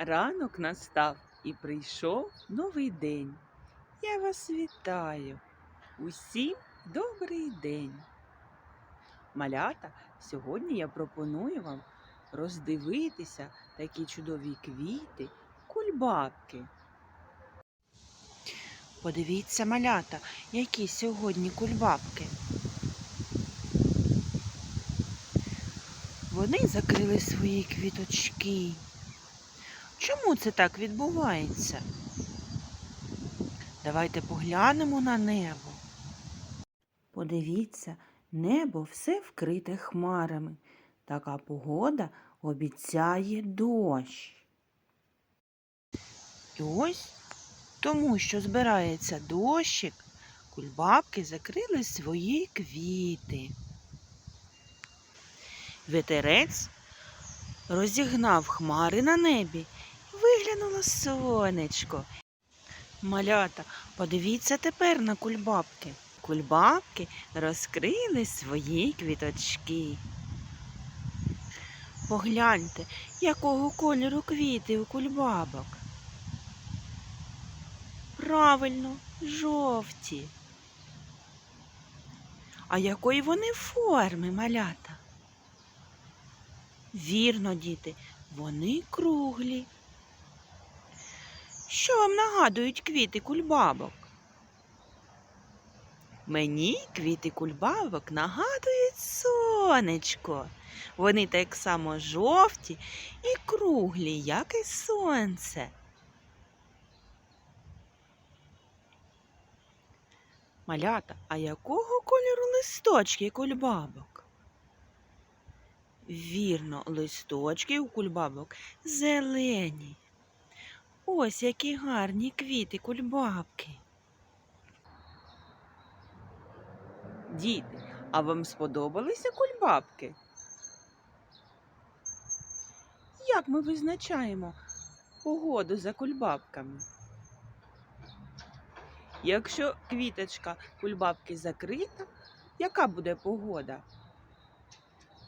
Ранок настав і прийшов новий день. Я вас вітаю. Усім добрий день. Малята, сьогодні я пропоную вам роздивитися такі чудові квіти, кульбабки. Подивіться, малята, які сьогодні кульбабки. Вони закрили свої квіточки. Чому це так відбувається? Давайте поглянемо на небо. Подивіться, небо все вкрите хмарами. Така погода обіцяє дощ. І ось тому, що збирається дощик, кульбабки закрили свої квіти. Ветерець розігнав хмари на небі Виглянуло сонечко. Малята, подивіться тепер на кульбабки. Кульбабки розкрили свої квіточки. Погляньте, якого кольору квіти у кульбабок. Правильно, жовті. А якої вони форми, малята? Вірно, діти, вони круглі. Що вам нагадують квіти кульбабок? Мені квіти кульбабок нагадують сонечко. Вони так само жовті і круглі, як і сонце. Малята, а якого кольору листочки кульбабок? Вірно, листочки у кульбабок зелені. Ось які гарні квіти кульбабки. Діти, а вам сподобалися кульбабки? Як ми визначаємо погоду за кульбабками? Якщо квіточка кульбабки закрита, яка буде погода?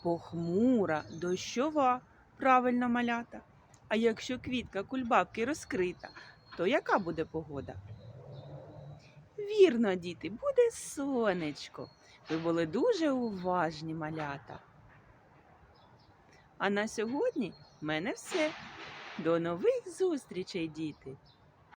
Похмура, дощова, правильно малята. А якщо квітка кульбабки розкрита, то яка буде погода? Вірно, діти, буде сонечко. Ви були дуже уважні малята. А на сьогодні в мене все. До нових зустрічей, діти!